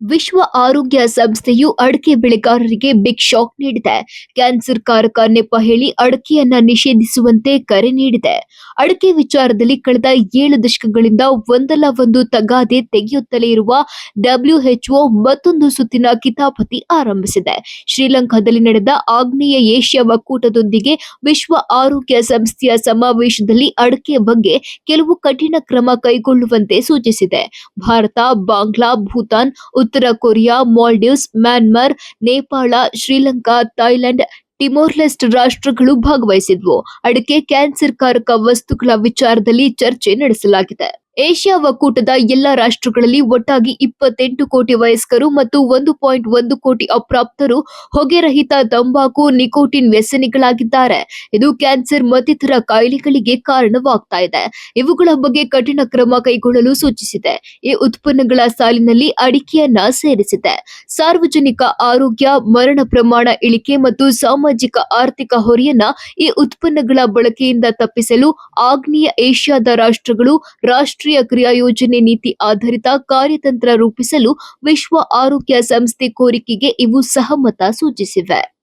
ವಿಶ್ವ ಆರೋಗ್ಯ ಸಂಸ್ಥೆಯು ಅಡಕೆ ಬೆಳೆಗಾರರಿಗೆ ಬಿಗ್ ಶಾಕ್ ನೀಡಿದೆ. ಕ್ಯಾನ್ಸರ್ ಕಾರಕ ನೆಪ ಹೇಳಿ ಅಡಕೆಯನ್ನ ನಿಷೇಧಿಸುವಂತೆ ಕರೆ ನೀಡಿದೆ. ಅಡಕೆ ವಿಚಾರದಲ್ಲಿ ಕಳೆದ ಏಳು ದಶಕಗಳಿಂದ ಒಂದಲ್ಲ ಒಂದು ತಗಾದೆ ತೆಗೆಯುತ್ತಲೇ ಇರುವ ಡಬ್ಲ್ಯೂಎಚ್ಒ ಮತ್ತೊಂದು ಸುತ್ತಿನ ಕಿತಾಪತಿ ಆರಂಭಿಸಿದೆ. ಶ್ರೀಲಂಕಾದಲ್ಲಿ ನಡೆದ ಆಗ್ನೇಯ ಏಷ್ಯಾ ಒಕ್ಕೂಟದೊಂದಿಗೆ ವಿಶ್ವ ಆರೋಗ್ಯ ಸಂಸ್ಥೆಯ ಸಮಾವೇಶದಲ್ಲಿ ಅಡಕೆ ಬಗ್ಗೆ ಕೆಲವು ಕಠಿಣ ಕ್ರಮ ಕೈಗೊಳ್ಳುವಂತೆ ಸೂಚಿಸಿದೆ. ಭಾರತ, ಬಾಂಗ್ಲಾ, ಭೂತಾನ್ ಉತ್ತರ Korea, Maldives, Myanmar, Nepal, Sri Lanka, Thailand Timor Leste ರಾಷ್ಟ್ರಗಳು ಭಾಗವಹಿಸಿದ್ವು. ಅಡಕೆ ಕ್ಯಾನ್ಸರ್ ಕಾರಕ ವಸ್ತುಗಳ ವಿಚಾರದಲ್ಲಿ ಚರ್ಚೆ ನಡೆಸಲಾಗಿದೆ. ಏಷ್ಯಾ ಒಕ್ಕೂಟದ ಎಲ್ಲಾ ರಾಷ್ಟ್ರಗಳಲ್ಲಿ ಒಟ್ಟಾಗಿ ಇಪ್ಪತ್ತೆಂಟು ಕೋಟಿ ವಯಸ್ಕರು ಮತ್ತು ಒಂದು ಪಾಯಿಂಟ್ ಒಂದು ಕೋಟಿ ಅಪ್ರಾಪ್ತರು ಹೊಗೆರಹಿತ ತಂಬಾಕು, ನಿಕೋಟಿನ್ ವ್ಯಸನಿಗಳಾಗಿದ್ದಾರೆ. ಇದು ಕ್ಯಾನ್ಸರ್ ಮತ್ತಿತರ ಕಾಯಿಲೆಗಳಿಗೆ ಕಾರಣವಾಗ್ತಾ ಇದೆ. ಇವುಗಳ ಬಗ್ಗೆ ಕಠಿಣ ಕ್ರಮ ಕೈಗೊಳ್ಳಲು ಸೂಚಿಸಿದೆ. ಈ ಉತ್ಪನ್ನಗಳ ಸಾಲಿನಲ್ಲಿ ಅಡಿಕೆಯನ್ನ ಸೇರಿಸಿದೆ. ಸಾರ್ವಜನಿಕ ಆರೋಗ್ಯ, ಮರಣ ಪ್ರಮಾಣ ಇಳಿಕೆ ಮತ್ತು ಸಾಮಾಜಿಕ ಆರ್ಥಿಕ ಹೊರೆಯನ್ನ ಈ ಉತ್ಪನ್ನಗಳ ಬಳಕೆಯಿಂದ ತಪ್ಪಿಸಲು ಆಗ್ನೇಯ ಏಷ್ಯಾದ ರಾಷ್ಟ್ರಗಳು ರಾಷ್ಟ್ರೀಯ ಕ್ರಿಯಾಯೋಜನೆ ನೀತಿ ಆಧಾರಿತ ಕಾರ್ಯತಂತ್ರ ರೂಪಿಸಲು ವಿಶ್ವ ಆರೋಗ್ಯ ಸಂಸ್ಥೆ ಕೋರಿಕೆಗೆ ಇವು ಸಹಮತ ಸೂಚಿಸಿವೆ.